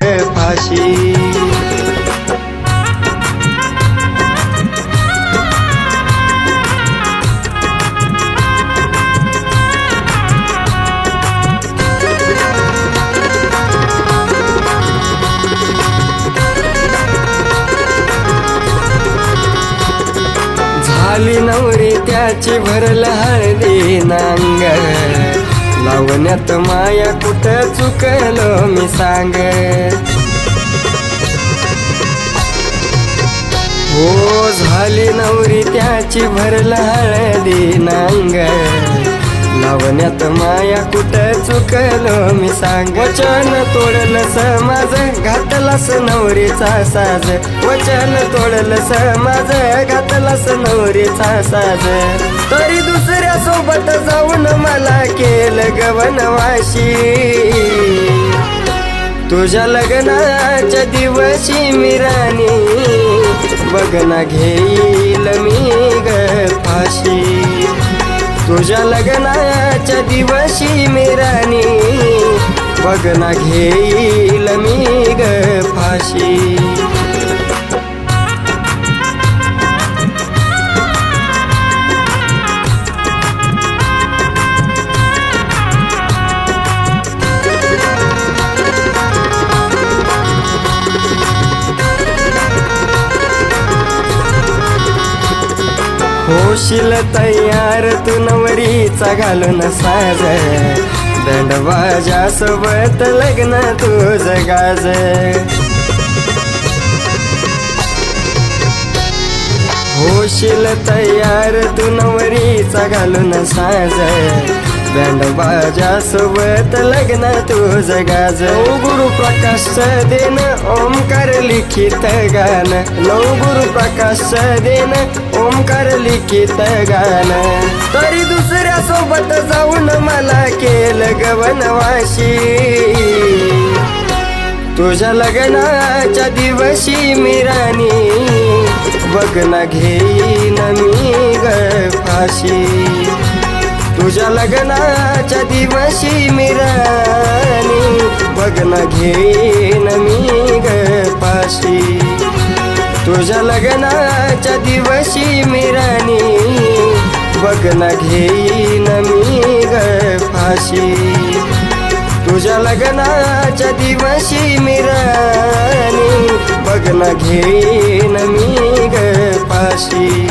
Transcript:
फाशी झाली नवरी त्याची भरल हळदी नांग लावण्यात माया कुठं चुकलो मी सांग. हो झाली नवरी त्याची भरला हळदी नांग. लावण्यात माया कुठं चुकलो मी सांग. वचन तोडलं समाज घातलास नवरीचा साज. वचन तोडलं समाज घातलास नवरीचा साज. तरी दुसऱ्या सोबत मला केलं गवनवाशी. तुझ्या लग्नाच्या दिवशी मी राणी बघना घेईल मी ग फाशी. तुझ्या लग्नाच्या दिवशी मी राणी बघना घेईल मी ग फाशी. होशील तयार तू नवरीचा घालून साज. दंडबाजा सोबत लग्न तुझ गाज. होशील तयार तू नवरीचा घालून साज. बँडबाजा सोबत लग्न तुझ गाज. नऊ गुरु प्रकाश देन ओमकार लिखित गान. नऊ गुरु प्रकाश देन ओमकार लिखित गान. तरी दुसऱ्या सोबत जाऊन मला केलं गवनवाशी. तुझ्या लग्नाच्या दिवशी मी राणी. बघना घेईन मी ग फाशी तुझ्या लग्नाच्या दिवशी मी बघन घेईन मी गपाशी तुझ्या लग्नाच्या दिवशी मी बघन घेईन मी गपाशी फाशी तुझ्या लग्नाच्या दिवशी मी बघन घेईन मी गपाशी